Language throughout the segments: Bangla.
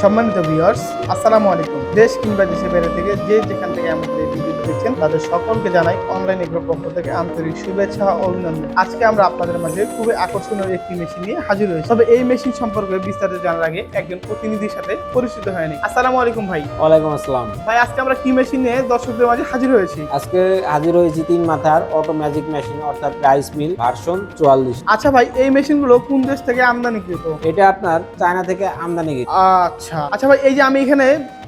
সম্মানিত ভিউয়ার্স আসসালামু আলাইকুম। দেশ কিংবা দেশের বাইরে থেকে যে যেখান থেকে আমাদের এই ভিডিও দেখছেন তাদের সকলকে জানাই অনলাইন এগ্রোর পক্ষ থেকে আন্তরিক শুভেচ্ছা ও অভিনন্দন। আজকে আমরা আপনাদের মাঝে খুবই আকর্ষণীয় একটি মেশিন নিয়ে হাজির হয়েছি। তবে এই মেশিন সম্পর্কে বিস্তারিত জানার আগে একজন প্রতিনিধির সাথে পরিচিত হয়নি। আসসালামু আলাইকুম ভাই। ওয়ালাইকুম আসসালাম। ভাই আজকে আমরা কি মেশিন নিয়ে দর্শকদের মাঝে হাজির হয়েছি? আজকে হাজির হয়েছি তিন মাথার অটো ম্যাজিক মেশিন অর্থাৎ রাইস মিল ভার্সন চুয়াল্লিশ। আচ্ছা ভাই এই মেশিনগুলো কোন দেশ থেকে আমদানিকৃত? এটা আপনার চায়না থেকে আমদানি আচ্ছা। আচ্ছা। আচ্ছা ভাই এই যে আমি এখানে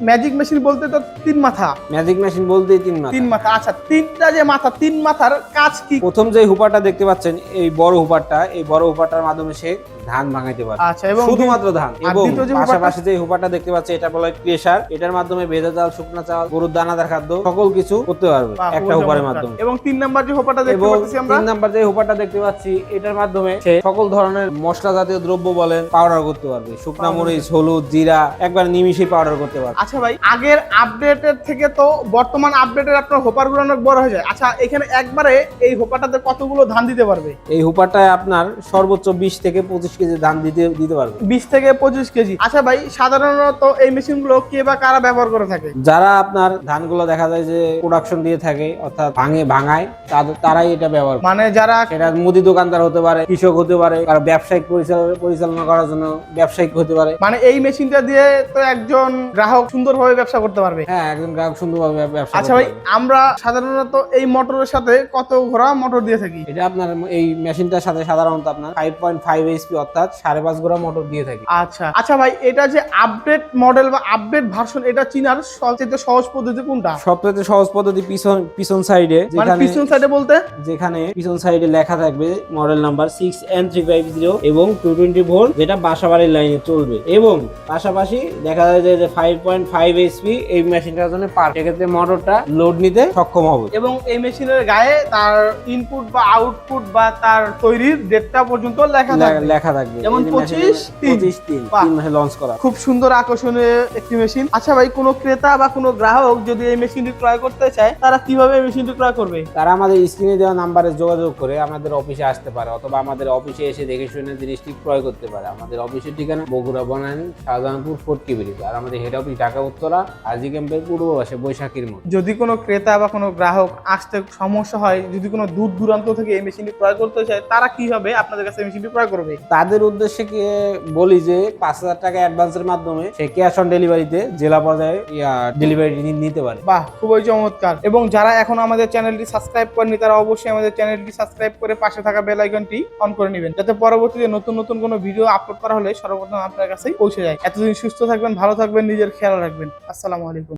ম্যাজিক মেশিন বলতে তো তিন মাথা। ম্যাজিক মেশিন বলতেই তিন মাথা। তিন মাথা আচ্ছা তিনটা যে মাথা তিন মাথার কাজ কি? প্রথম যে হুপারটা দেখতে পাচ্ছেন এই বড় হুপারটা এই বড় হুপারটার মাধ্যমে সে ধান ভাঙাইতে পারে। আচ্ছা এবং শুধুমাত্র ধান এবং পাশাপাশি যে হুপারটা দেখতে পাচ্ছে এটা বলা হয় প্রেসার এটার মাধ্যমে ভেজা চাল শুকনো চাল গরুর দানাদার খাদ্য সকল কিছু করতে পারবে একটা হুপারের মাধ্যমে। এবং তিন নাম্বার যে হোপাটা দেখতে পাচ্ছি আমরা তিন নাম্বার যে হুপারটা দেখতে পাচ্ছি এটার মাধ্যমে সে সকল ধরনের মশলা জাতীয় দ্রব্য বলেন পাউডার করতে পারবে। শুকনা মরিচ হলুদ জিরা একবার নিমিশেই পাউডার করতে পারবে। আচ্ছা ভাই আগের আপডেটের থেকে তো বর্তমান আপডেটের আপনার হোপারগুলো অনেক বড় হয়ে যায়। আচ্ছা এখানে একবারে এই হোপাটাতে কতগুলো ধান দিতে পারবে? এই হুপারটায় আপনার সর্বোচ্চ বিশ থেকে পঁচিশ কেজি ধান দিতে দিতে পারবে। বিশ থেকে পঁচিশ কেজি। আচ্ছা ভাই সাধারণত এই মেশিনগুলো কে বা কারা ব্যবহার করে থাকে? যারা আপনার ধানগুলো দেখা যায় যে প্রোডাকশন দিয়ে থাকে অর্থাৎ ভাঙে ভাঙায় তাদের তারাই এটা ব্যবহার মানে যারা সেটা মুদি দোকানদার হতে পারে কৃষক হতে পারে আর ব্যবসায়িক পরিচালনা পরিচালনা করার জন্য ব্যবসায়িক হতে পারে। মানে এই মেশিনটা দিয়ে তো একজন গ্রাহক সুন্দরভাবে ব্যবসা করতে পারবে। হ্যাঁ একজন গ্রাহক সুন্দরভাবে ব্যব- ব্যবসা আচ্ছা ভাই আমরা সাধারণত এই মোটরের সাথে কত ঘোড়া মোটর দিয়ে থাকি? এটা আপনার এই মেশিনটার সাথে সাধারণত আপনার ফাইভ পয়েন্ট ফাইভ এইচপি অর্থাৎ সাড়ে পাঁচ গোড়া মোটর দিয়ে থাকি। আচ্ছা আচ্ছা ভাই এটা যে আপডেট মডেল বা আপডেট ভার্সন এটা চিনার সবচেয়ে সহজ পদ্ধতি কোনটা? সবচেয়ে সহজ পদ্ধতি পিছন পিছন সাইডে মানে যেখানে পিছন সাইডে বলতে? যেখানে পিছন সাইডে লেখা থাকবে model number six N three five zero এবং টু টোয়েন্টি ফোর যেটা বাসাবাড়ির লাইনে চলবে। এবং পাশাপাশি দেখা যায় যে ফাইভ পয়েন্ট ফাইভ এইচপি এই মেশিনটার জন্য পার সেক্ষেত্রে মোটরটা লোড নিতে সক্ষম হবে। এবং এই মেশিনের গায়ে তার ইনপুট বা আউটপুট বা তার তৈরির ডেটটা পর্যন্ত লেখা থাকবে। লেখা থাকবে। যেমন পঁচিশ 25 তিন। 25 তিন বাহ। তিন মাসে লঞ্চ করা। খুব সুন্দর আকর্ষণীয় একটি মেশিন আচ্ছা ভাই কোনো ক্রেতা বা কোনো গ্রাহক যদি এই মেশিনটি ক্রয় করতে চায় তারা কীভাবে মেশিনটি ক্রয় করবে? তারা আমাদের স্ক্রিনে দেওয়া নাম্বারে যোগাযোগ করে আমাদের অফিসে আসতে পারে অথবা আমাদের অফিসে এসে দেখে শুনে জিনিসটি ক্রয় করতে পারে। আমাদের অফিসের ঠিকানা বগুড়া বনানী শাহজাহানপুর ফোর্টকি ব্রিজ আর আমাদের হেড অফিস ঢাকা উত্তরা আজি ক্যাম্পের পূর্ব পাশে বৈশাখীর মোড় যদি কোনো ক্রেতা বা কোনো গ্রাহক আসতে সমস্যা হয় যদি কোনো দূর দূরান্ত থেকে এই মেশিনটি ক্রয় করতে চায় তারা কীভাবে আপনাদের কাছে মেশিনটি ক্রয় করবে? তাদের উদ্দেশ্যে কি বলি যে পাঁচ হাজার টাকা অ্যাডভান্সের মাধ্যমে সে ক্যাশ অন ডেলিভারিতে জেলা পর্যায়ে ডেলিভারি নিতে পারে। বাহ খুবই চমৎকার। এবং যারা এখন আমাদের চ্যানেলটি সাবস্ক্রাইব করেনি তারা অবশ্যই আমাদের চ্যানেলটি সাবস্ক্রাইব করে পাশে থাকা বেল আইকনটি অন করে নেবেন। যাতে পরবর্তীতে নতুন নতুন কোনো ভিডিও আপলোড করা হলে সর্বপ্রথম আপনার কাছেই পৌঁছে যায়। এতদিন সুস্থ থাকবেন ভালো থাকবেন নিজের খেয়াল রাখবেন। আসসালামু আলাইকুম।